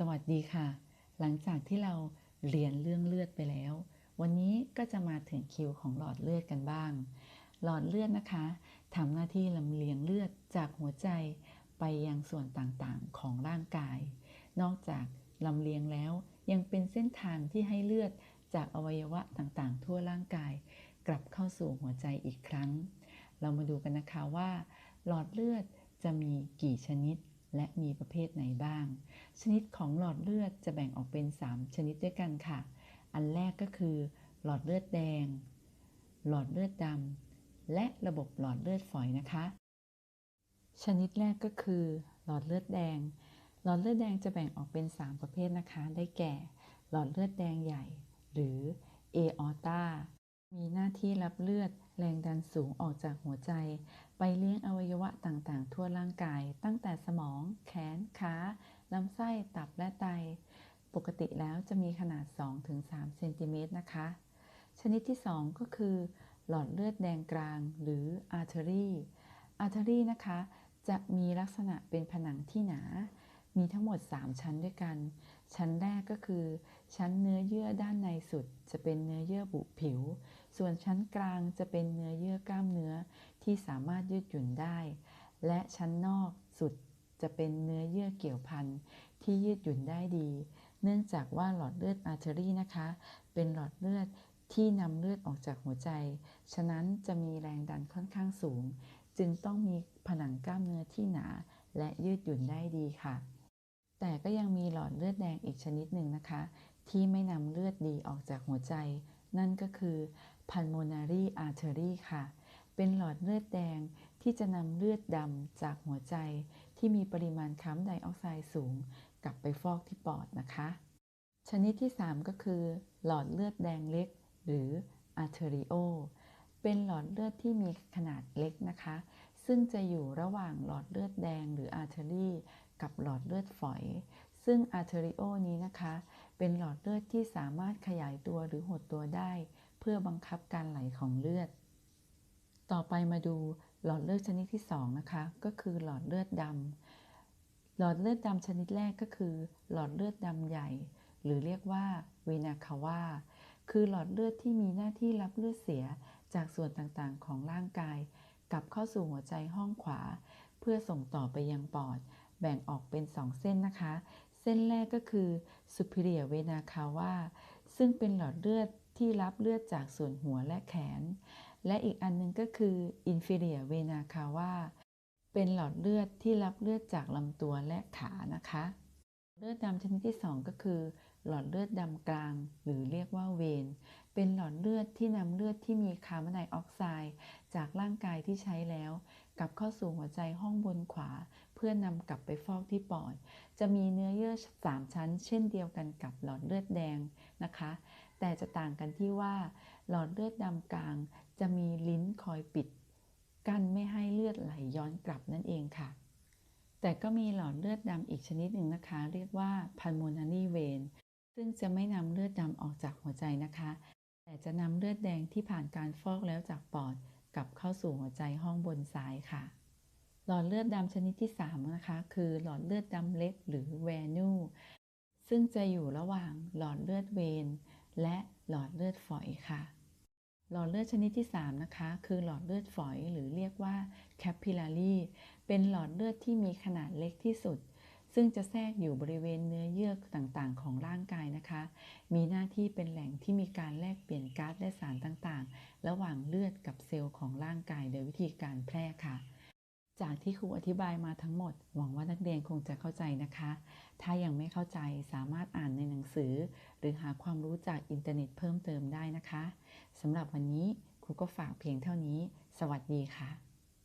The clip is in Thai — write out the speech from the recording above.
สวัสดีค่ะ หลังจากที่เราเรียนเรื่องเลือดไปแล้ว วันนี้ก็จะมาถึงคิวของหลอดเลือดกันบ้าง หลอดเลือดนะคะทำหน้าที่ลำเลียงเลือดจากหัวใจไปยังส่วนต่างๆของร่างกาย นอกจากลำเลียงแล้วยังเป็นเส้นทางที่ให้เลือดจากอวัยวะต่างๆ ทั่วร่างกาย กลับเข้าสู่หัวใจอีกครั้ง เรามาดูกันนะคะว่า หลอดเลือดจะมีกี่ชนิด และมีประเภทไหนบ้าง ชนิดของหลอดเลือดจะแบ่งออกเป็น 3 ชนิดด้วยกันค่ะ อันแรกก็คือ หลอดเลือดแดง หลอดเลือดดำและระบบหลอดเลือดฝอยนะคะ ชนิดแรกก็คือ หลอดเลือดแดง หลอดเลือดแดงจะแบ่งออกเป็น 3 ประเภทนะคะ ได้แก่ หลอดเลือดแดงใหญ่ หรือเอออตา มีหน้าที่รับเลือดแรงดันสูงออกจากหัวใจ ไปเลี้ยงอวัยวะต่างๆ ทั่วร่างกาย ตั้งแต่สมอง แขน ขาลำไส้ ตับและไต ปกติแล้วจะมีขนาด 2-3 เซนติเมตรนะคะ ชนิดที่ 2 ก็คือ หลอดเลือดแดงกลางหรือ artery artery นะคะ จะมีลักษณะเป็นผนังที่หนา มีทั้งหมด 3 ชั้นด้วยกัน ชั้นแรกก็คือ ชั้นเนื้อเยื่อด้านในสุด จะเป็นเนื้อเยื่อบุผิว ส่วนชั้นกลางจะเป็นเนื้อเยื่อกล้ามเนื้อที่สามารถยืดหยุ่นได้ และชั้นนอกสุดจะเป็นเนื้อเยื่อเกี่ยวพันที่ยืดหยุ่นได้ดี เนื่องจากว่าหลอดเลือดอาร์เทอรี่นะคะ เป็นหลอดเลือดที่นำเลือดออกจากหัวใจ ฉะนั้นจะมีแรงดันค่อนข้างสูง จึงต้องมีผนังกล้ามเนื้อที่หนา และยืดหยุ่นได้ดีค่ะ แต่ก็ยังมีหลอดเลือดแดงอีกชนิดหนึ่งนะคะ ที่ไม่นำเลือดดีออกจากหัวใจ นั่นก็คือ pulmonary artery ค่ะ เป็นหลอดเลือดแดงที่จะนำเลือดดำจากหัวใจ ที่มีปริมาณคาร์บอนไดออกไซด์สูง กลับไปฟอกที่ปอดนะคะ ชนิดที่ 3 ก็คือ หลอดเลือดแดงเล็ก หรือ arterio เป็นหลอดเลือดที่มีขนาดเล็กนะคะ ซึ่งจะอยู่ระหว่างหลอดเลือดแดงหรือ artery กับหลอดเลือดฝอย ซึ่ง arterio นี้นะคะ เป็นหลอดเลือดที่สามารถขยายตัวหรือหดตัวได้ เพื่อบังคับการไหลของเลือด ต่อไปมาดูหลอดเลือดชนิดที่ 2 นะคะ ก็คือหลอดเลือดดำหลอดเลือดดำชนิดแรกก็คือ หลอดเลือดดำใหญ่ หรือเรียกว่าเวนาคาวาคือหลอดเลือดที่มีหน้าที่รับเลือดเสียจากส่วนต่างๆของร่างกาย กลับเข้าสู่หัวใจห้องขวา เพื่อส่งต่อไปยังปอด แบ่งออกเป็น 2 เส้นนะคะ เส้นแรกก็คือ superior vena cava ซึ่งเป็นหลอดเลือดที่รับเลือดจากส่วนหัวและแขน และอีกอันนึงก็คือ inferior vena cava เป็นหลอดเลือดที่รับเลือดจากลำตัวและขานะคะ เลือดดำชนิดที่ 2 ก็คือ หลอดเลือดดำกลาง หรือเรียกว่าเวน เป็นหลอดเลือดที่นำเลือดที่มีคาร์บอนไดออกไซด์จากร่างกายที่ใช้แล้วกลับเข้าสู่หัวใจห้องบนขวา เพื่อนำกลับไปฟอกที่ปอด จะมีเนื้อเยื่อ3ชั้น เช่นเดียวกันกับหลอดเลือดแดงนะคะ แต่จะต่างกันที่ว่า หลอดเลือดดำกลาง จะมีลิ้นคอยปิด กั้นไม่ให้เลือดไหลย้อนกลับนั่นเองค่ะแต่ก็มีหลอดเลือดดำอีกชนิดหนึ่งนะคะ เรียกว่า pulmonary vein ซึ่งจะไม่นำเลือดดำออกจากหัวใจนะคะ แต่จะนำเลือดแดงที่ผ่านการฟอกแล้วจากปอดกลับเข้าสู่หัวใจห้องบนซ้ายค่ะ หลอดเลือดดำชนิดที่ 3 นะคะ คือหลอดเลือดดำเล็กหรือ venu ซึ่งจะอยู่ระหว่างหลอดเลือดเวนและหลอดเลือดฝอยค่ะ หลอดเลือดชนิดที่ 3 นะคะ คือหลอดเลือดฝอยหรือเรียกว่า capillary เป็นหลอดเลือดที่มีขนาดเล็กที่สุด ซึ่งจะแทรกอยู่บริเวณเนื้อ เยื่อต่างๆ ของร่างกายนะคะ มีหน้าที่เป็นแหล่งที่มีการแลกเปลี่ยนก๊าซและสารต่างๆ ระหว่างเลือดกับเซลล์ของร่างกายโดยวิธีการแพร่ค่ะ จากที่ครูอธิบายมาทั้งหมด หวังว่านักเรียนคงจะเข้าใจนะคะ ถ้ายังไม่เข้าใจสามารถอ่านในหนังสือ หรือหาความรู้จากอินเทอร์เน็ตเพิ่มเติมได้นะคะสำหรับวันนี้ครูก็ฝากเพียงเท่านี้ สวัสดีค่ะ